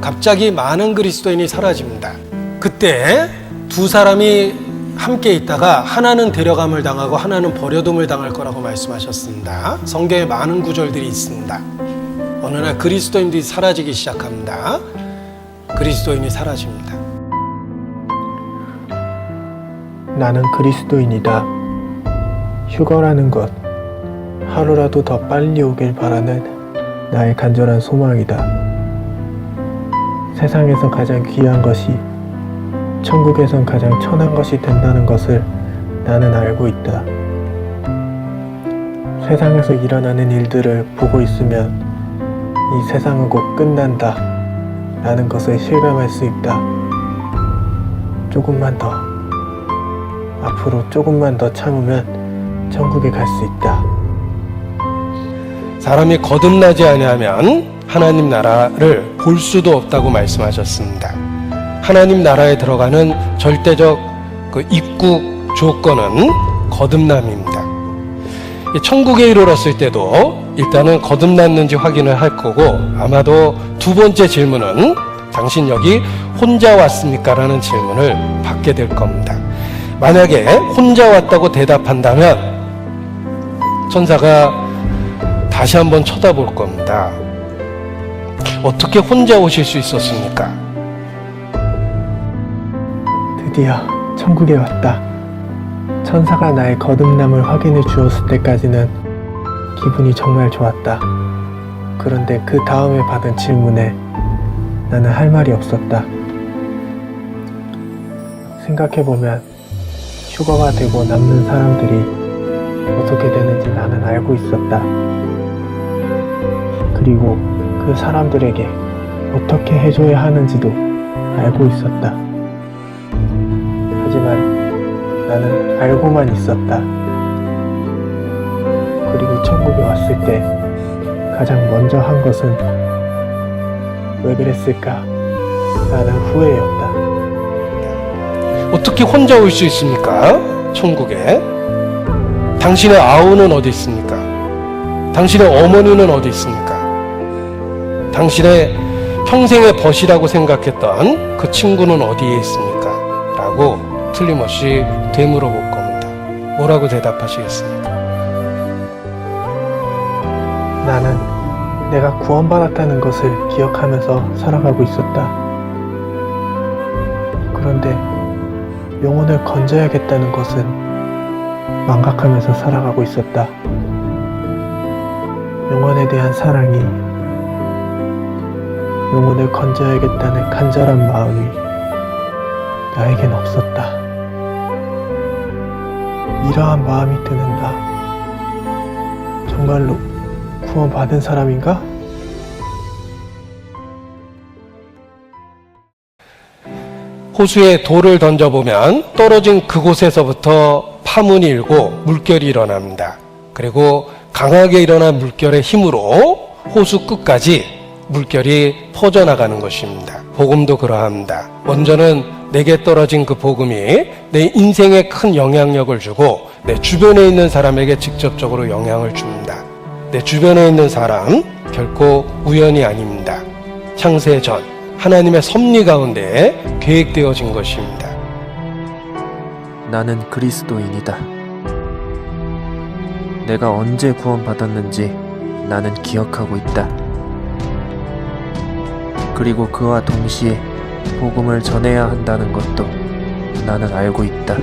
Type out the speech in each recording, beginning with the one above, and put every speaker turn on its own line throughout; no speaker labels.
갑자기 많은 그리스도인이 사라집니다. 그때 두 사람이 함께 있다가 하나는 데려감을 당하고 하나는 버려둠을 당할 거라고 말씀하셨습니다. 성경에 많은 구절들이 있습니다. 어느 날 그리스도인들이 사라지기 시작합니다. 그리스도인이 사라집니다.
나는 그리스도인이다. 휴거라는 것, 하루라도 더 빨리 오길 바라는 나의 간절한 소망이다. 세상에서 가장 귀한 것이 천국에선 가장 천한 것이 된다는 것을 나는 알고 있다. 세상에서 일어나는 일들을 보고 있으면 이 세상은 곧 끝난다. 라는 것을 실감할 수 있다. 조금만 더. 앞으로 조금만 더 참으면 천국에 갈 수 있다.
사람이 거듭나지 아니하면 하나님 나라를 볼 수도 없다고 말씀하셨습니다. 하나님 나라에 들어가는 절대적 그 입국 조건은 거듭남입니다. 이 천국에 이르렀을 때도 일단은 거듭났는지 확인을 할 거고 아마도 두 번째 질문은 당신 여기 혼자 왔습니까? 라는 질문을 받게 될 겁니다. 만약에 혼자 왔다고 대답한다면 천사가 다시 한번 쳐다볼 겁니다. 어떻게 혼자 오실 수 있었습니까?
드디어 천국에 왔다. 천사가 나의 거듭남을 확인해 주었을 때까지는 기분이 정말 좋았다. 그런데 그 다음에 받은 질문에 나는 할 말이 없었다. 생각해보면 휴거가 되고 남는 사람들이 어떻게 되는지 나는 알고 있었다. 그리고 그 사람들에게 어떻게 해줘야 하는지도 알고 있었다. 하지만 나는 알고만 있었다. 그리고 천국에 왔을 때 가장 먼저 한 것은 왜 그랬을까? 라는 후회였다.
어떻게 혼자 올 수 있습니까? 천국에. 당신의 아우는 어디 있습니까? 당신의 어머니는 어디 있습니까? 당신의 평생의 벗이라고 생각했던 그 친구는 어디에 있습니까? 라고 틀림없이 되물어볼 겁니다. 뭐라고 대답하시겠습니까?
나는 내가 구원받았다는 것을 기억하면서 살아가고 있었다. 그런데 영혼을 건져야겠다는 것은 망각하면서 살아가고 있었다. 영혼에 대한 사랑이 영혼을 건져야겠다는 간절한 마음이 나에겐 없었다. 이러한 마음이 드는 나 정말로 구원받은 사람인가?
호수에 돌을 던져보면 떨어진 그곳에서부터 파문이 일고 물결이 일어납니다. 그리고 강하게 일어난 물결의 힘으로 호수 끝까지 물결이 퍼져나가는 것입니다. 복음도 그러합니다. 먼저는 내게 떨어진 그 복음이 내 인생에 큰 영향력을 주고 내 주변에 있는 사람에게 직접적으로 영향을 줍니다. 내 주변에 있는 사람 결코 우연이 아닙니다. 창세 전 하나님의 섭리 가운데 계획되어진 것입니다.
나는 그리스도인이다. 내가 언제 구원받았는지 나는 기억하고 있다. 그리고 그와 동시에 복음을 전해야 한다는 것도 나는 알고 있다.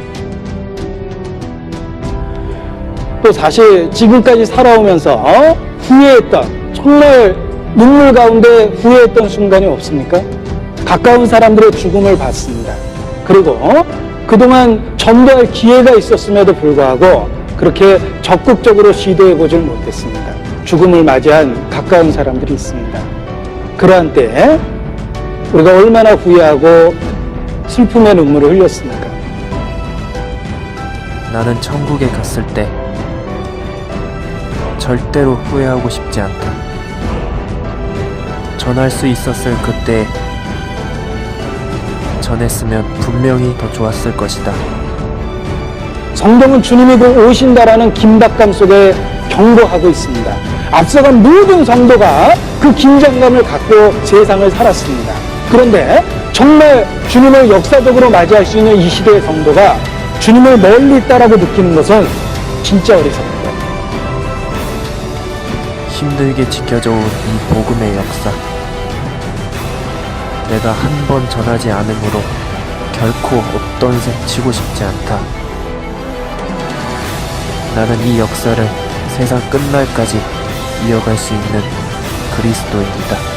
또 사실 지금까지 살아오면서 어? 후회했던 정말 눈물 가운데 후회했던 순간이 없습니까? 가까운 사람들의 죽음을 봤습니다. 그리고 어? 그동안 전도할 기회가 있었음에도 불구하고 그렇게 적극적으로 시도해 보질 못했습니다. 죽음을 맞이한 가까운 사람들이 있습니다. 그러한 때 우리가 얼마나 후회하고 슬픔의 눈물을 흘렸습니까?
나는 천국에 갔을 때 절대로 후회하고 싶지 않다. 전할 수 있었을 그때 전했으면 분명히 더 좋았을 것이다.
성경은 주님이 곧 오신다라는 긴박감 속에 경고하고 있습니다. 앞서간 모든 성도가 그 긴장감을 갖고 세상을 살았습니다. 그런데 정말 주님을 역사적으로 맞이할 수 있는 이 시대의 성도가 주님을 멀리 있다라고 느끼는 것은 진짜 어리석습니다.
힘들게 지켜져온 이 복음의 역사. 내가 한 번 전하지 않으므로 결코 없던 셈 치고 싶지 않다. 나는 이 역사를 세상 끝날까지 이어갈 수 있는 그리스도입니다.